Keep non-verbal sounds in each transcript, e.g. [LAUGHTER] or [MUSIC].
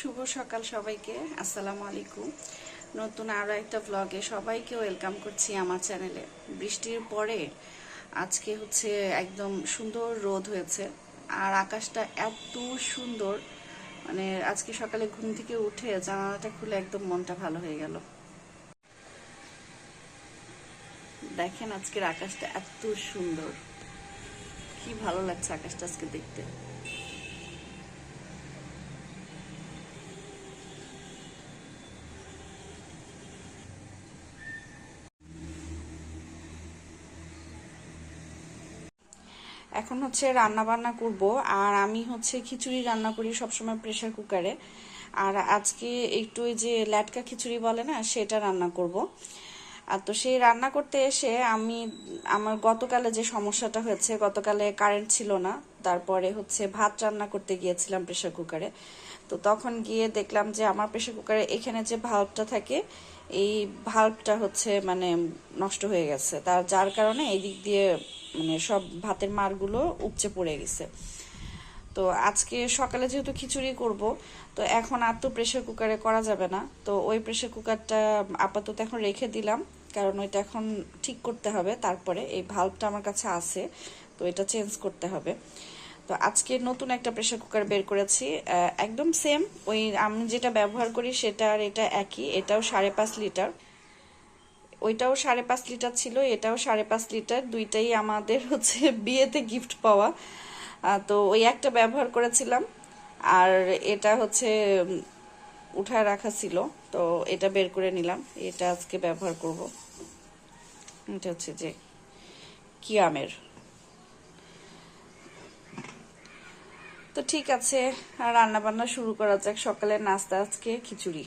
শুভ সকাল সবাইকে। আসসালামু আলাইকুম। নতুন আরও একটা ব্লগে সবাইকে ওয়েলকাম করছি আমার চ্যানেলে বৃষ্টির পরে আজকে হচ্ছে একদম সুন্দর রোদ হয়েছে আর আকাশটা এত সুন্দর। মানে আজকে সকালে ঘুম থেকে উঠে জানালাটা খুলে একদম মনটা ভালো হয়ে গেল। দেখেন আজকের আকাশটা এত সুন্দর। কি ভালো লাগছে আকাশটা আজকে দেখতে। এখন হচ্ছে রান্না বান্না করব, আর আমি হচ্ছে খিচুড়ি রান্না করি সবসময় প্রেসার কুকারে আর আজকে একটু ওই যে ল্যাটকা খিচুড়ি বলে না, সেটা রান্না করব। আর তো সেই রান্না করতে এসে আমি, আমার গতকালে যে সমস্যাটা হয়েছে, গতকালে কারেন্ট ছিল না, তারপরে হচ্ছে ভাত রান্না করতে গিয়েছিলাম প্রেসার কুকারে তো তখন গিয়ে দেখলাম যে আমার প্রেসার কুকারে এখানে যে ভাল্বটা থাকে এই ভাল্বটা হচ্ছে মানে নষ্ট হয়ে গেছে। তার, যার কারণে এই দিক দিয়ে মানে সব ভাতের মারগুলো উপচে পড়ে গেছে। তো আজকে সকালে যেহেতু খিচুড়ি করব, তো এখন আর তো প্রেশার কুকারে করা যাবে না। তো ওই প্রেশার কুকারটা আপাতত এখন রেখে দিলাম, কারণ ওইটা এখন ঠিক করতে হবে। তারপরে এই ভাল্বটা আমার কাছে আছে, তো এটা চেঞ্জ করতে হবে। তো আজকে নতুন একটা প্রেশার কুকার বের করেছি একদম সেম ওই আমি যেটা ব্যবহার করি সেটা আর এটা একই, এটাও সাড়ে পাঁচ লিটার ওইটাও সাড়ে পাঁচ লিটার ছিল, এটাও সাড়ে পাঁচ লিটার দুইটাই আমাদের হচ্ছে [LAUGHS] বিয়েতে গিফট পাওয়া। তো ওই একটা ব্যবহার করেছিলাম, আর এটা হচ্ছে উঠায় রাখা ছিল, তো এটা বের করে নিলাম, এটা আজকে ব্যবহার করব। এটা হচ্ছে যে কিয়ামের তো ঠিক আছে রান্না বান্না শুরু করা যাক সকালের নাস্তা আজকে খিচুড়ি।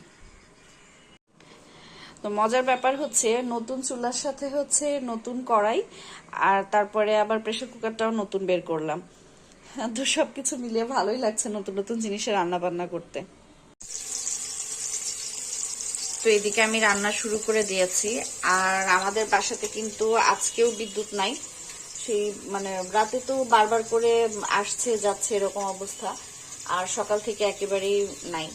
তো মজার ব্যাপার হচ্ছে, নতুন চুলার সাথে হচ্ছে নতুন কড়াই, আর তারপরে আবার প্রেশার কুকারটাও নতুন বের করলাম। তো সবকিছু মিলিয়ে ভালোই লাগছে নতুন নতুন জিনিসে রান্না বান্না করতে। তো এদিকে আমি রান্না শুরু করে দিয়েছি, আর আমাদের বাসাতে কিন্তু আজকেও বিদ্যুৎ নাই। সেই মানে রাতে তো বারবার করে আসছে, যাচ্ছে এরকম অবস্থা। আর সকাল থেকে একেবারেই নাই।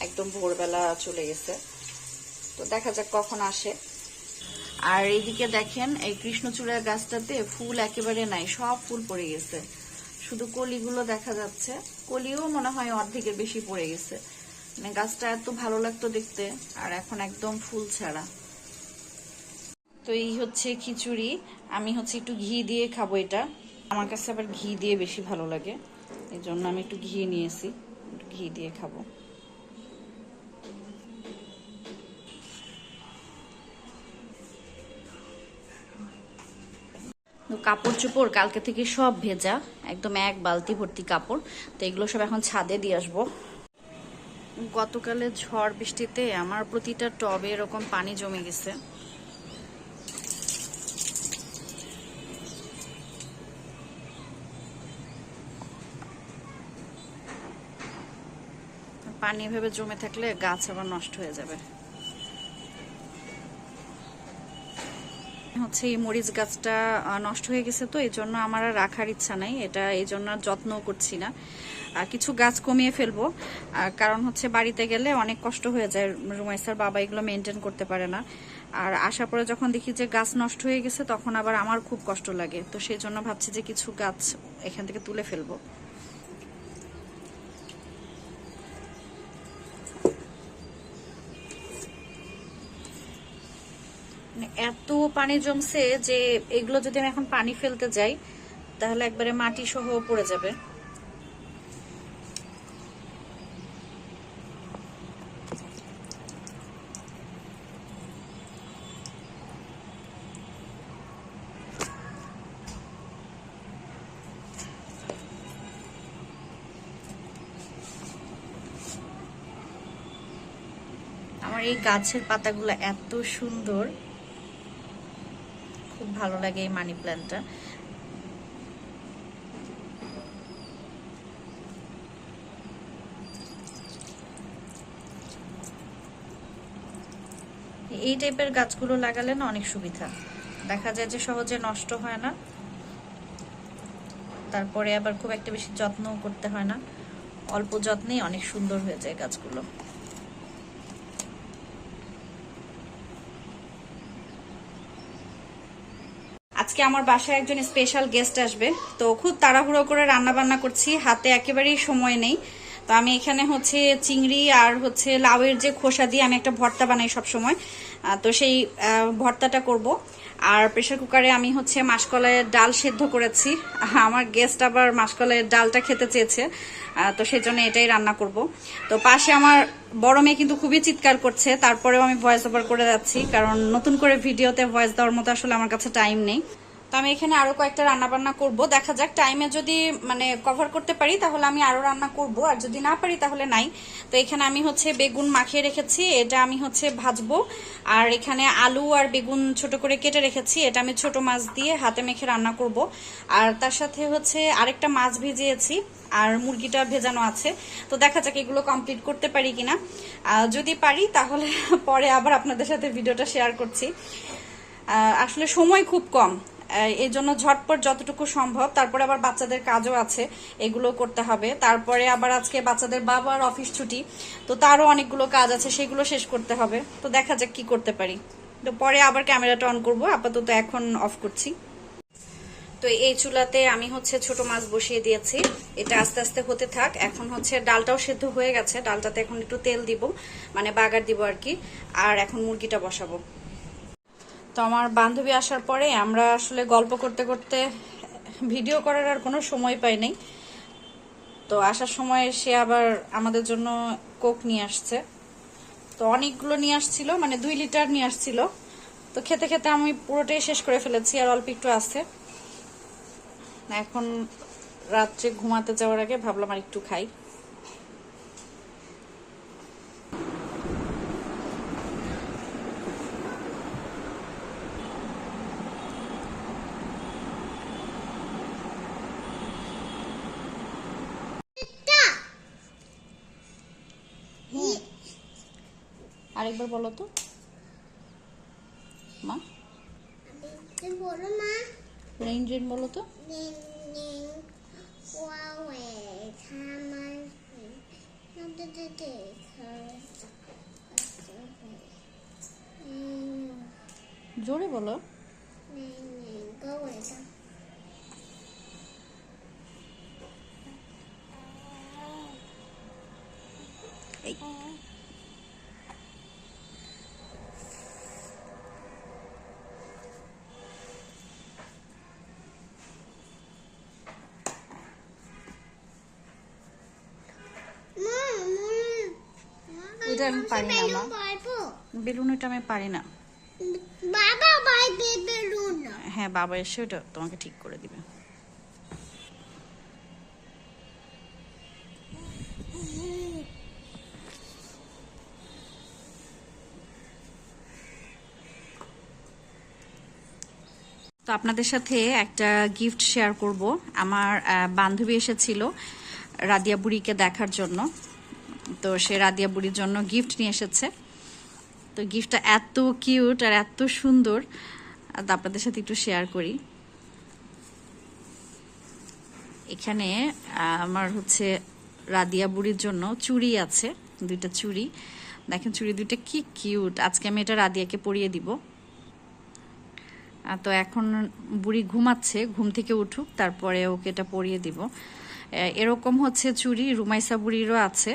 একদম ভোরবেলা চলে গেছে। তো দেখা যাক কখন আসে। আর এইদিকে দেখেন, এই কৃষ্ণচূড়ার গাছটাতে ফুল একেবারে নাই, সব ফুল পড়ে গেছে। শুধু কলিগুলো দেখা যাচ্ছে। কলিও মনে হয় অর্ধেকের বেশি পড়ে গেছে। মানে গাছটা এত ভালো লাগতো দেখতে, আর এখন একদম ফুল ছাড়া। তো এই হচ্ছে খিচুড়ি। আমি হচ্ছে একটু ঘি দিয়ে খাব এটা। আমার কাছে আবার ঘি দিয়ে বেশি ভালো লাগে। এই জন্য আমি একটু ঘি নিয়েছি। ঘি দিয়ে খাব। কাপড় চোপড় কালকে থেকে সব ভেজা। একদম এক বালতি ভর্তি কাপড়। তো এগুলো সব এখন ছাদে দিয়ে আসব। গতকালে ঝড় বৃষ্টিতে আমার প্রতিটা টবে এরকম পানি জমে গেছে। পানি এভাবে জমে থাকলে গাছ আবার নষ্ট হয়ে যাবে। হচ্ছে এই মরিচ গাছটা নষ্ট হয়ে গেছে তো, এই জন্য আমার আর রাখার ইচ্ছা নাই। এটা এই জন্য যত্ন করছি না। কিছু গাছ কমিয়ে ফেলব। কারণ হচ্ছে বাড়িতে গেলে অনেক কষ্ট হয়ে যায়। রুমাইসার বাবা এগুলো মেনটেন করতে পারে না। আর আসার পরে যখন দেখি যে গাছ নষ্ট হয়ে গেছে, তখন আবার আমার খুব কষ্ট লাগে। তো সেই জন্য ভাবছি যে কিছু গাছ এখান থেকে তুলে ফেলব। এত পানি জমছে যে এগুলো যদি আমি এখন পানি ফেলতে যাই, তাহলে একবারে মাটি সহ পড়ে যাবে। আমার এই গাছের পাতাগুলো এত সুন্দর। খুব ভালো লাগে এই মানি প্ল্যান্টটা। এই টাইপের গাছগুলো লাগালে না অনেক সুবিধা। দেখা যায় যে সহজে নষ্ট হয় না। তারপরে আবার খুব একটা বেশি যত্নও করতে হয় না। অল্প যত্নেই অনেক সুন্দর হয়ে যায় গাছগুলো। আজকে আমার বাসায় একজন স্পেশাল গেস্ট আসবে। তো খুব তাড়াহুড়ো করে রান্না বান্না করছি, হাতে একেবারেই সময় নেই। তো আমি এখানে হচ্ছে চিংড়ি আর হচ্ছে লাউয়ের যে খোসা দিয়ে আমি একটা ভর্তা বানাই সব সময় তো সেই ভর্তাটা করব। আর প্রেশার কুকারে আমি হচ্ছে মাসকলাইয়ের ডাল সেদ্ধ করেছি। আমার গেস্ট আবার মাসকলাইয়ের ডালটা খেতে চেয়েছে। তো সেই জন্য এটাই রান্না করব। তো পাশে আমার বড় মেয়ে কিন্তু খুবই চিৎকার করছে। তারপরেও আমি ভয়েস ওভার করে যাচ্ছি, কারণ নতুন করে ভিডিওতে ভয়েস দেওয়ার মতো আসলে আমার কাছে টাইম নেই। তো আমি এখানে আরও কয়েকটা রান্না বান্না করব। দেখা যাক টাইমে যদি মানে কভার করতে পারি, তাহলে আমি আরও রান্না করব। আর যদি না পারি, তাহলে নাই। তো এখানে আমি হচ্ছে বেগুন মাখিয়ে রেখেছি, এটা আমি হচ্ছে ভাজবো। আর এখানে আলু আর বেগুন ছোট করে কেটে রেখেছি, এটা আমি ছোট মাছ দিয়ে হাতে মেখে রান্না করব। আর তার সাথে হচ্ছে আরেকটা মাছ ভিজিয়েছি, আর মুরগিটা ভেজানো আছে। তো দেখা যাক এগুলো কমপ্লিট করতে পারি কিনা। যদি পারি, তাহলে পরে আবার আপনাদের সাথে ভিডিওটা শেয়ার করছি। আসলে সময় খুব কম। এই জন্য ঝটপট যতটুকু সম্ভব। তারপরে আবার বাচ্চাদের কাজও আছে, এগুলো করতে হবে। তারপরে আবার আজকে বাচ্চাদের বাবার অফিস ছুটি, তো তারও অনেকগুলো কাজ আছে, সেগুলো শেষ করতে হবে। তো দেখা যাক কি করতে পারি। তো পরে আবার ক্যামেরাটা অন করব, আপাতত এখন অফ করছি। তো এই চুলাতে আমি হচ্ছে ছোট মাছ বসিয়ে দিয়েছি। এটা আস্তে আস্তে হতে থাক। এখন হচ্ছে ডালটাও সেদ্ধ হয়ে গেছে। ডালটাতে এখন একটু তেল দিব মানে বাগার দিব আর কি। আর এখন মুরগিটা বসাবো। তো আমার বান্ধবী আসার পরে আমরা আসলে গল্প করতে করতে ভিডিও করার আর কোনো সময় পাই নাই। তো আসার সময় সে আবার আমাদের জন্য কোক নিয়ে আসছে। তো অনেকগুলো নিয়ে আসছিল মানে দুই লিটার নিয়ে আসছিল। তো খেতে খেতে আমি পুরোটাই শেষ করে ফেলেছি, আর অল্প একটু আছে। এখন রাত্রে ঘুমাতে যাওয়ার আগে ভাবলাম আর একটু খাই। আরেকবার বলো তো। মা? বলো মা রেইন বলো তো। জোরে বলো। এই। ওইটা আমি পারি না, মা। বেলুন এটা আমি পারি না। বাবা বাইবে বেলুন। হ্যাঁ বাবা এসে ওটা তোমাকে ঠিক করে দিবে। তো আপনাদের সাথে একটা গিফট শেয়ার করব। আমার বান্ধবী এসেছিল রাদিয়া বুড়িকে দেখার জন্য। তো সে রাদিয়া বুড়ির জন্য গিফট নিয়ে এসেছে। তো গিফটটা এত কিউট আর এত সুন্দর। আপনাদের সাথে একটু শেয়ার করি। এখানে আমার হচ্ছে রাদিয়া বুড়ির জন্য চুড়ি আছে, দুইটা চুড়ি। দেখেন চুড়ি দুইটা কি কিউট আজকে আমি এটা রাদিয়াকে পরিয়ে দিব। তো এখন বুড়ি ঘুমাচ্ছে, ঘুম থেকে উঠুক, তারপরে ওকে এটা পরিয়ে দিব। এরকম হচ্ছে চুড়ি রুমাইসা বুড়িরও আছে।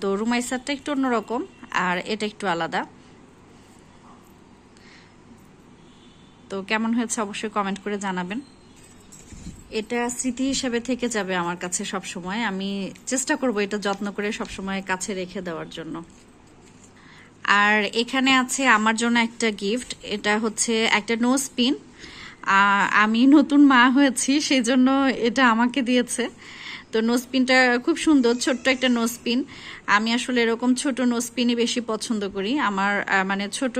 তো রুমাইসারটা একটু অন্যরকম, আর এটা একটু আলাদা। তো কেমন হয়েছে অবশ্যই কমেন্ট করে জানাবেন। এটা স্মৃতি হিসেবে থেকে যাবে আমার কাছে সব সময় আমি চেষ্টা করব এটা যত্ন করে সব সময় কাছে রেখে দেওয়ার জন্য। আর এখানে আছে আমার জন্য একটা গিফট এটা হচ্ছে একটা নোজ পিন আমি নতুন মা হয়েছি সেই জন্য এটা আমাকে দিয়েছে। তো নোজ পিনটা খুব সুন্দর, ছোট্ট একটা নোজ পিন আমি আসলে এরকম ছোট নোজ পিনই বেশি পছন্দ করি। আমার মানে ছোট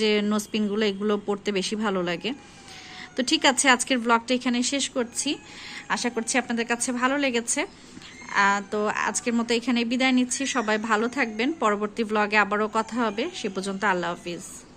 যে নোজ পিনগুলো এগুলো পড়তে বেশি ভালো লাগে। তো ঠিক আছে, আজকের ব্লগটা এখানে শেষ করছি। আশা করছি আপনাদের কাছে ভালো লেগেছে। তো আজকের মতো এখানে বিদায় নিচ্ছি। সবাই ভালো থাকবেন। পরবর্তী ব্লগে আবারও কথা হবে। সে পর্যন্ত আল্লাহ হাফিজ।